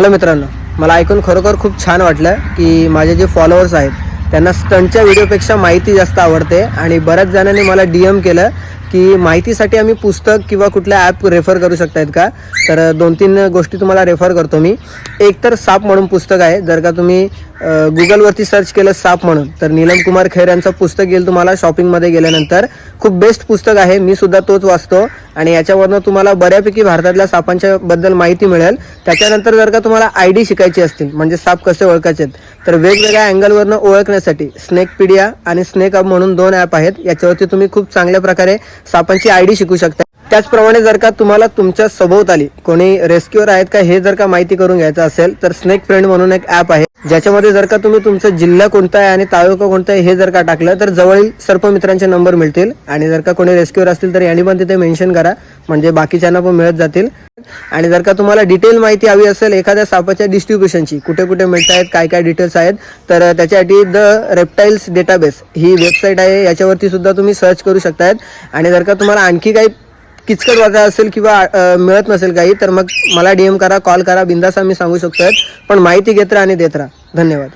Hello मित्रांनो मला ऐकून खरोखर खूप छान वाटलं की माझे जे फॉलोअर्स आहेत त्यांना स्टंटच्या व्हिडिओपेक्षा माहिती जास्त आवडते आणि बऱ्याच जणांनी मला डी एम केलं की माहितीसाठी आम्ही पुस्तक किंवा कुठल्या ॲप रेफर करू शकतायत का? तर दोन तीन गोष्टी तुम्हाला रेफर करतो मी. एक तर साप म्हणून पुस्तक आहे जर का तुम्ही गुगलवरती सर्च केलं साप म्हणून तर नीलम कुमार खैर यांचं पुस्तक येईल तुम्हाला शॉपिंगमध्ये गेल्यानंतर. खूप बेस्ट पुस्तक आहे. मी सुद्धा तोच वाचतो. आणि याच्यावरनं तुम्हाला बऱ्यापैकी भारतातल्या सापांच्या बद्दल माहिती मिळेल. त्याच्यानंतर जर का तुम्हाला आय डी शिकायची असतील म्हणजे साप कसे ओळखायचे आहेत तर वेगवेगळ्या अँगलवरनं ओळखण्यासाठी स्नेकपीडिया आणि स्नेक अप म्हणून दोन ॲप आहेत. याच्यावरती तुम्ही खूप चांगल्या प्रकारे सापांची आय डी शिकू शकता. त्याचप्रमाणे जर का तुम्हाला तुमच्या सभोवताली कोणी रेस्क्युअर आहेत का हे जर का माहिती करून घ्यायचं असेल तर स्नेक फ्रेंड म्हणून एक ॲप आहे. ज्याच्यामध्ये जर का तुम्ही तुमचा जिल्हा कोणता आहे आणि तालुका कोणता आहे हे जर का टाकलं तर जवळील सर्पमित्रांचे नंबर मिळतील. आणि जर का कोणी रेस्क्युअर असतील तर यांनी पण तिथे मेन्शन करा. म्हणजे बाकीच्यांना पण मिळत जातील. आणि जर का तुम्हाला डिटेल माहिती हवी असेल एखाद्या सापाच्या डिस्ट्रीब्युशनची कुठे कुठे मिळत आहेत काय काय डिटेल्स आहेत तर त्याच्यासाठी द रेप्टाईल्स डेटाबेस ही वेबसाईट आहे. याच्यावरती सुद्धा तुम्ही सर्च करू शकतायत. आणि जर का तुम्हाला आणखी काही किचकट वाचा असेल किंवा मिळत नसेल काही तर मग मला डीएम करा कॉल करा बिंदास आम्ही सांगू शकतो पण माहिती घेत राहा आणि देत राहा. धन्यवाद.